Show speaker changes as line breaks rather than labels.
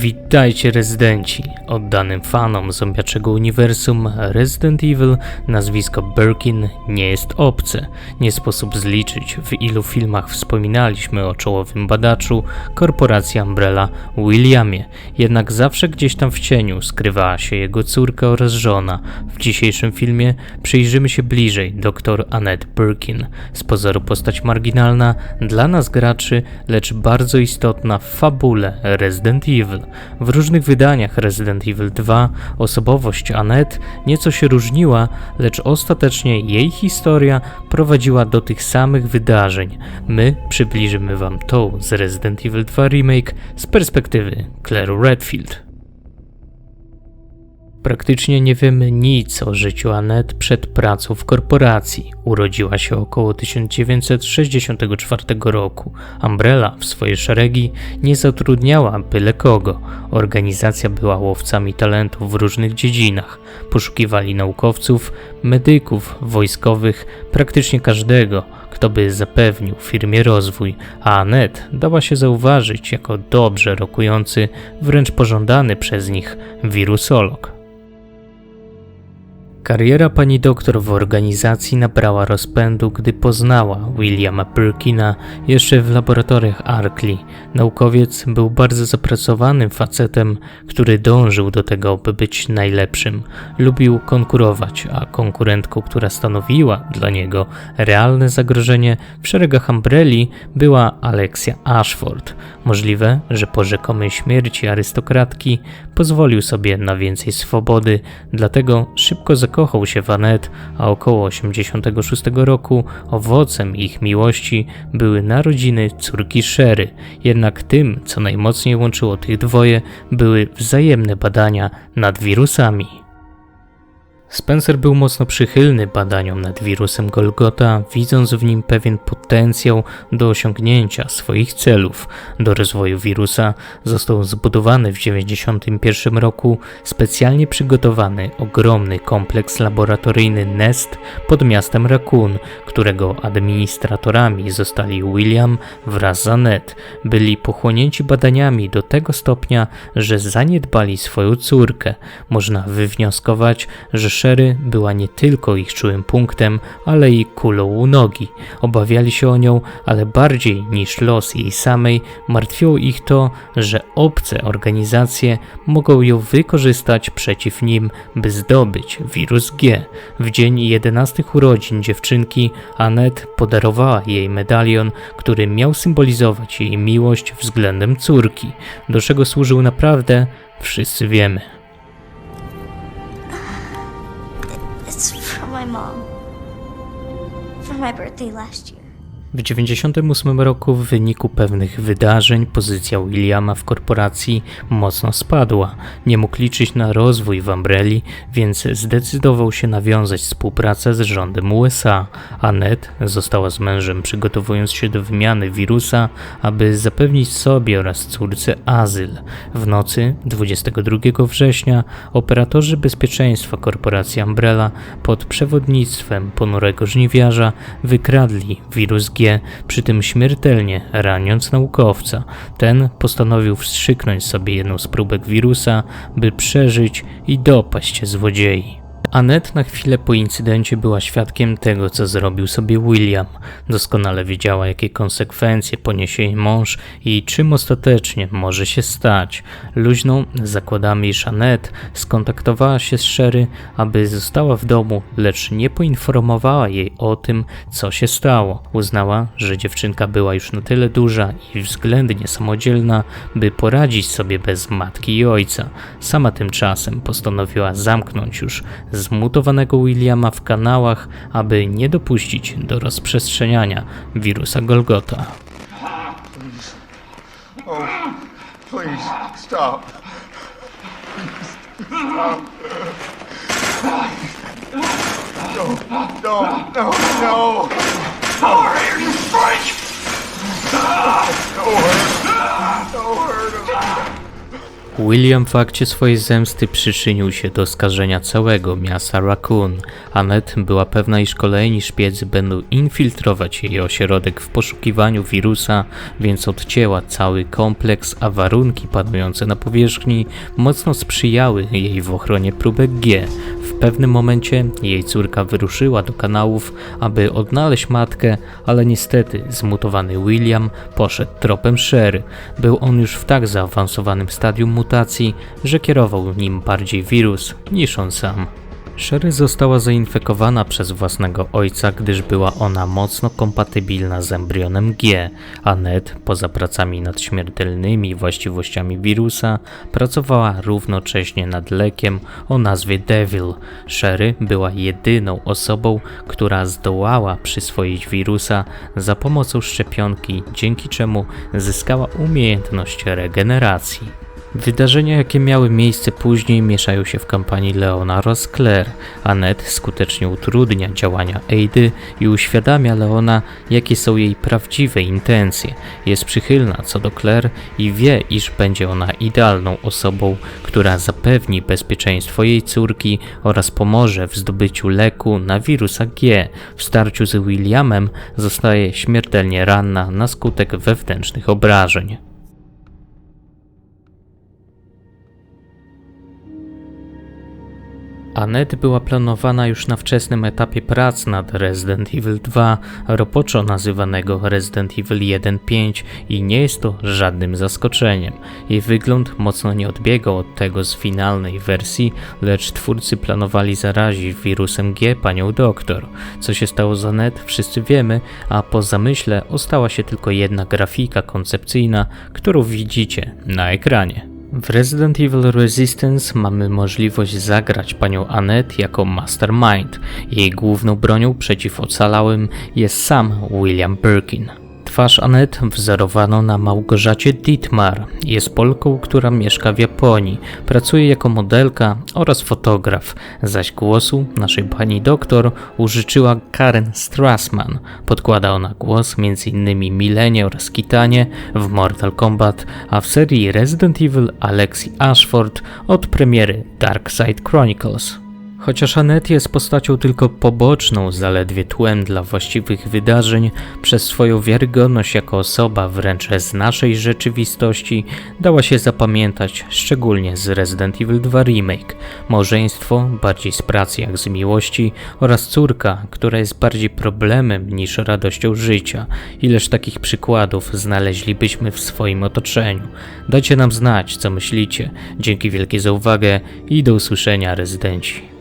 Witajcie rezydenci. Oddanym fanom zombiaczego uniwersum Resident Evil nazwisko Birkin nie jest obce. Nie sposób zliczyć w ilu filmach wspominaliśmy o czołowym badaczu korporacji Umbrella Williamie. Jednak zawsze gdzieś tam w cieniu skrywała się jego córka oraz żona. W dzisiejszym filmie przyjrzymy się bliżej dr Annette Birkin. Z pozoru postać marginalna dla nas graczy, lecz bardzo istotna w fabule Resident Evil. W różnych wydaniach Resident Evil 2 osobowość Annette nieco się różniła, lecz ostatecznie jej historia prowadziła do tych samych wydarzeń. My przybliżymy wam tą z Resident Evil 2 Remake z perspektywy Claire Redfield. Praktycznie nie wiemy nic o życiu Annette przed pracą w korporacji. Urodziła się około 1964 roku. Umbrella w swoje szeregi nie zatrudniała byle kogo. Organizacja była łowcami talentów w różnych dziedzinach. Poszukiwali naukowców, medyków, wojskowych, praktycznie każdego, kto by zapewnił firmie rozwój, a Annette dała się zauważyć jako dobrze rokujący, wręcz pożądany przez nich wirusolog. Kariera pani doktor w organizacji nabrała rozpędu, gdy poznała Williama Perkina jeszcze w laboratoriach Arkley. Naukowiec był bardzo zapracowanym facetem, który dążył do tego, by być najlepszym. Lubił konkurować, a konkurentką, która stanowiła dla niego realne zagrożenie w szeregach Umbrelli była Alexia Ashford. Możliwe, że po rzekomej śmierci arystokratki pozwolił sobie na więcej swobody, dlatego szybko zakochał się w a około 86 roku owocem ich miłości były narodziny córki Sherry. Jednak tym, co najmocniej łączyło tych dwoje, były wzajemne badania nad wirusami. Spencer był mocno przychylny badaniom nad wirusem Golgota, widząc w nim pewien potencjał do osiągnięcia swoich celów. Do rozwoju wirusa został zbudowany w 1991 roku specjalnie przygotowany ogromny kompleks laboratoryjny NEST pod miastem Raccoon, którego administratorami zostali William wraz z Annette. Byli pochłonięci badaniami do tego stopnia, że zaniedbali swoją córkę. Można wywnioskować, że Sherry była nie tylko ich czułym punktem, ale i kulą u nogi. Obawiali się o nią, ale bardziej niż los jej samej martwiło ich to, że obce organizacje mogą ją wykorzystać przeciw nim, by zdobyć wirus G. W dzień 11 urodzin dziewczynki Annette podarowała jej medalion, który miał symbolizować jej miłość względem córki. Do czego służył naprawdę, wszyscy wiemy.
Mom. For my birthday last year.
W 1998 roku w wyniku pewnych wydarzeń pozycja Williama w korporacji mocno spadła. Nie mógł liczyć na rozwój w Umbrelli, więc zdecydował się nawiązać współpracę z rządem USA. Annette została z mężem przygotowując się do wymiany wirusa, aby zapewnić sobie oraz córce azyl. W nocy 22 września operatorzy bezpieczeństwa korporacji Umbrella pod przewodnictwem ponurego żniwiarza wykradli wirus G, przy tym śmiertelnie raniąc naukowca. Ten postanowił wstrzyknąć sobie jedną z próbek wirusa, by przeżyć i dopaść złodziei. Annette na chwilę po incydencie była świadkiem tego, co zrobił sobie William. Doskonale wiedziała, jakie konsekwencje poniesie jej mąż i czym ostatecznie może się stać. Luźną zakładami, iż Annette skontaktowała się z Sherry, aby została w domu, lecz nie poinformowała jej o tym, co się stało. Uznała, że dziewczynka była już na tyle duża i względnie samodzielna, by poradzić sobie bez matki i ojca. Sama tymczasem postanowiła zamknąć już zmutowanego Williama w kanałach, aby nie dopuścić do rozprzestrzeniania wirusa Golgota.
Don't hurt him. Don't hurt him.
William w akcie swojej zemsty przyczynił się do skażenia całego miasta Raccoon. Annette była pewna, iż kolejni szpiedzy będą infiltrować jej ośrodek w poszukiwaniu wirusa, więc odcięła cały kompleks, a warunki panujące na powierzchni mocno sprzyjały jej w ochronie próbek G. W pewnym momencie jej córka wyruszyła do kanałów, aby odnaleźć matkę, ale niestety zmutowany William poszedł tropem Sherry. Był on już w tak zaawansowanym stadium mutacji, że kierował nim bardziej wirus niż on sam. Sherry została zainfekowana przez własnego ojca, gdyż była ona mocno kompatybilna z embrionem G, a Ned, poza pracami nad śmiertelnymi właściwościami wirusa, pracowała równocześnie nad lekiem o nazwie Devil. Sherry była jedyną osobą, która zdołała przyswoić wirusa za pomocą szczepionki, dzięki czemu zyskała umiejętność regeneracji. Wydarzenia, jakie miały miejsce później, mieszają się w kampanii Leona oraz Claire. Annette skutecznie utrudnia działania Aidy i uświadamia Leona, jakie są jej prawdziwe intencje. Jest przychylna co do Claire i wie, iż będzie ona idealną osobą, która zapewni bezpieczeństwo jej córki oraz pomoże w zdobyciu leku na wirusa G. W starciu z Williamem zostaje śmiertelnie ranna na skutek wewnętrznych obrażeń. Annette była planowana już na wczesnym etapie prac nad Resident Evil 2, roboczo nazywanego Resident Evil 1.5 i nie jest to żadnym zaskoczeniem. Jej wygląd mocno nie odbiegał od tego z finalnej wersji, lecz twórcy planowali zarazić wirusem G panią doktor. Co się stało z Annette wszyscy wiemy, a po zamyśle ostała się tylko jedna grafika koncepcyjna, którą widzicie na ekranie. W Resident Evil Resistance mamy możliwość zagrać panią Annette jako Mastermind. Jej główną bronią przeciw ocalałym jest sam William Birkin. Twarz Annette wzorowano na Małgorzacie Dietmar. Jest Polką, która mieszka w Japonii. Pracuje jako modelka oraz fotograf, zaś głosu naszej pani doktor użyczyła Karen Strassman. Podkłada ona głos m.in. Milenie oraz Kitanie w Mortal Kombat, a w serii Resident Evil Alexi Ashford od premiery Dark Side Chronicles. Chociaż Annette jest postacią tylko poboczną, zaledwie tłem dla właściwych wydarzeń, przez swoją wiarygodność jako osoba wręcz z naszej rzeczywistości dała się zapamiętać, szczególnie z Resident Evil 2 Remake. Małżeństwo, bardziej z pracy jak z miłości, oraz córka, która jest bardziej problemem niż radością życia. Ileż takich przykładów znaleźlibyśmy w swoim otoczeniu. Dajcie nam znać, co myślicie. Dzięki wielkie za uwagę i do usłyszenia, rezydenci.